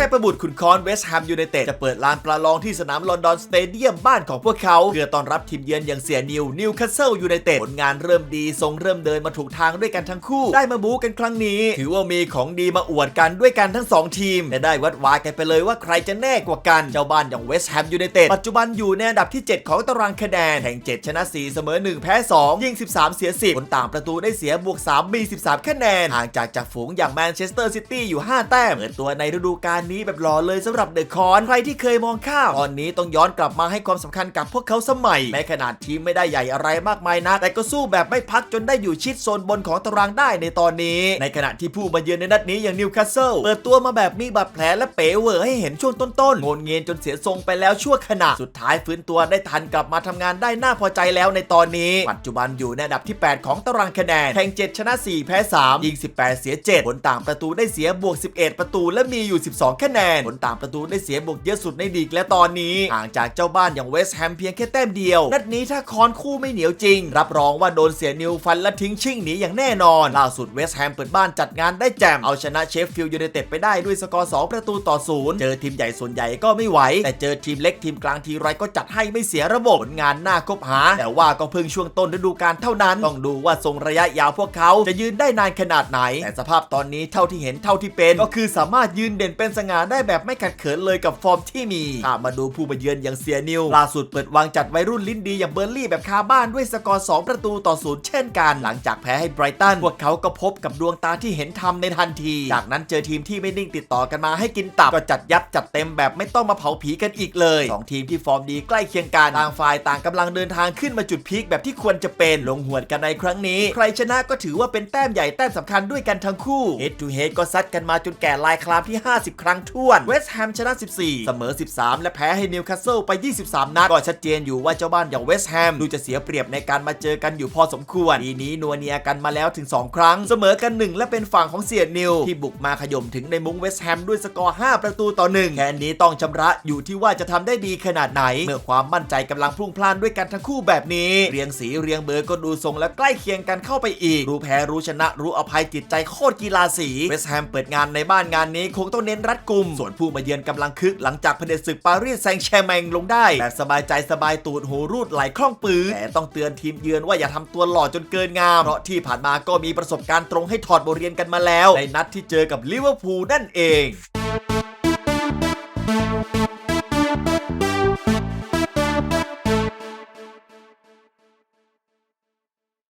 ทพบุตรขุนคอนเวสต์แฮมยูไนเต็ดจะเปิดลานประลองที่สนามลอนดอนสเตเดียมบ้านของพวกเขา เพื่อต้อนรับทีมเยือนอย่างเสียนิวนิวคาสเซิลยูไนเต็ดผลงานเริ่มดีทรงเริ่มเดินมาถูกทางด้วยกันทั้งคู่ ได้มาบู๊กันครั้งนี้ ถือว่ามีของดีมาอวดกันด้วยกันทั้งสองทีมและได้วัดวายกันไปเลยว่าใครจะแน่กว่ากันเจ้าบ้านอย่างเวสต์แฮมยูไนเต็ดปัจจุบันอยู่ในอันดับที่ 7 ของตารางคะแนนแห่ง7 ชนะ 4 เสมอ 1 แพ้ 2 ยิง 13 เสีย 10ผลต่างประตูได้เสียบวก 3 มี 13 คะแนนห่างจากจากฝูงอย่างแมนเชสเตอร์ซิตี้อยู่ 5 แต้มเปิดตัวในฤดูกาลนี้แบบหล่อเลยสำหรับเดอะคอนใครที่เคยมองข้ามตอนนี้ต้องย้อนกลับมาให้ความสำคัญกับพวกเขาสมัย แม้ขนาดทีมไม่ได้ใหญ่อะไรมากมายนะ แต่ก็สู้แบบไม่พักจนได้อยู่ชิดโซนบนของตารางได้ในตอนนี้ ในขณะที่ผู้มาเยือนในนัดนี้อย่างนิวคาสเซิลเปิดตัวมาแบบมีบาดแผลและเป๋เวอร์ให้เห็นช่วงต้นๆโงนเงียนจนเสียทรงไปแล้วชั่วขณะสุดท้ายฟื้นตัวได้ทันกลับมาทำงานได้น่าพอใจแล้วในตอนนี้ ปัจจุบันอยู่ในอันดับที่ 8 ของตารางคะแนนแข่ง7ชนะ 4 แพ้3ยิง18 เสีย7ผลต่างประตูได้เสียบวก 11 ประตูและมีอยู่ 12คะแนนผลต่างประตูได้เสียบวกเยอะสุดในลีกและตอนนี้ห่างจากเจ้าบ้านอย่างเวสต์แฮมเพียงแค่แต้มเดียว นัดนี้ถ้าคอนคู่ไม่เหนียวจริง รับรองว่าโดนเสียนิวฟันและทิ้งชิ่งหนีอย่างแน่นอน ล่าสุดเวสต์แฮมเปิดบ้านจัดงานได้แจ่มเอาชนะเชฟฟิลด์ยูไนเต็ดไปได้ด้วยสกอร์2ประตูต่อศูนย์เจอทีมใหญ่ส่วนใหญ่ก็ไม่ไหว แต่เจอทีมเล็กทีมกลางทีไรก็จัดให้ไม่เสียระบบผลงานน่าคบหา แต่ว่าก็เพิ่งช่วงต้นฤดูกาลเท่านั้น ต้องดูว่าทรงระยะยาวพวกเขาจะยืนได้นานขนาดไหน แต่สภาพตอนนี้เท่าที่เห็นเท่าที่เป็น ก็คือสามารถยืนเด่นเป็นสง่าได้แบบไม่ขัดเขินเลยกับฟอร์มที่มีถ้ามาดูผู้มาเยือนอย่างเสียนิวล่าสุดเปิดวางจัดวัยรุ่นลิ้นดีอย่างเบอร์ลี่แบบคาบ้านด้วยสกอร์2ประตูต่อศูนย์เช่นกัน หลังจากแพ้ให้ไบรตันพวกเขาก็พบกับดวงตาที่เห็นทำในทันที จากนั้นเจอทีมที่ไม่นิ่งติดต่อกันมาให้กินตับก็จัดยัดจัดเต็มแบบไม่ต้องมาเผาผีกันอีกเลยสองทีมที่ฟอร์มดีใกล้เคียงกันต่างฝ่ายต่างกำลังเดินทางขึ้นมาจุดพีคแบบที่ควรจะเป็นลงหวดกันในครั้งนี้ ใครชนะก็ถือว่าเป็นแต้มใหญ่แต้มสำคัญด้วยกันทั้งคู่ Head to Head ก็ซัดกันมาจนแก่ลายคลามที่ 50 ครั้งท้วน เวสต์แฮมชนะ 14 เสมอ 13 และแพ้ให้นิวคาสเซิลไป 23 นัด ก็ชัดเจนอยู่ว่าเจ้าบ้านอย่างเวสต์แฮมดูจะเสียเปรียบในการมาเจอกันอยู่พอสมควรปีนี้นัวเนียกันมาแล้วถึง 2 ครั้ง เสมอกัน 1 และเป็นฝั่งของเสียนิว ที่บุกมาขย่มถึงในมุ้งเวสต์แฮมด้วยสกอร์ 5 ประตูต่อ 1 แค่นี้ต้องชำระอยู่ที่ว่าจะทำได้ดีขนาดไหน เมื่อความมั่นใจกำลังพลุ่งพล่านด้วยกันทั้งคู่แบบนี้ เรียงสีเรียงเบอร์ก็ดูทรงและใกล้เคียงกันเข้าไปอีก รู้แพ้รู้ชนะรู้อภัยจิตใจโคตรกีฬาสี เวสต์แฮมเปิดงานในบ้านงานนี้คงต้องเน้นรัดกุมส่วนผู้มาเยือนกำลังคึกหลังจากเผด็จศึกปารีสแซงแชร์แมงลงได้แบบสบายใจสบายตูดหูรูดไหลคล่องปือแต่ต้องเตือนทีมเยือนว่าอย่าทำตัวหล่อจนเกินงาม เพราะที่ผ่านมาก็มีประสบการณ์ตรงให้ถอดบทเรียนกันมาแล้ว ในนัดที่เจอกับลิเวอร์พูลนั่นเอง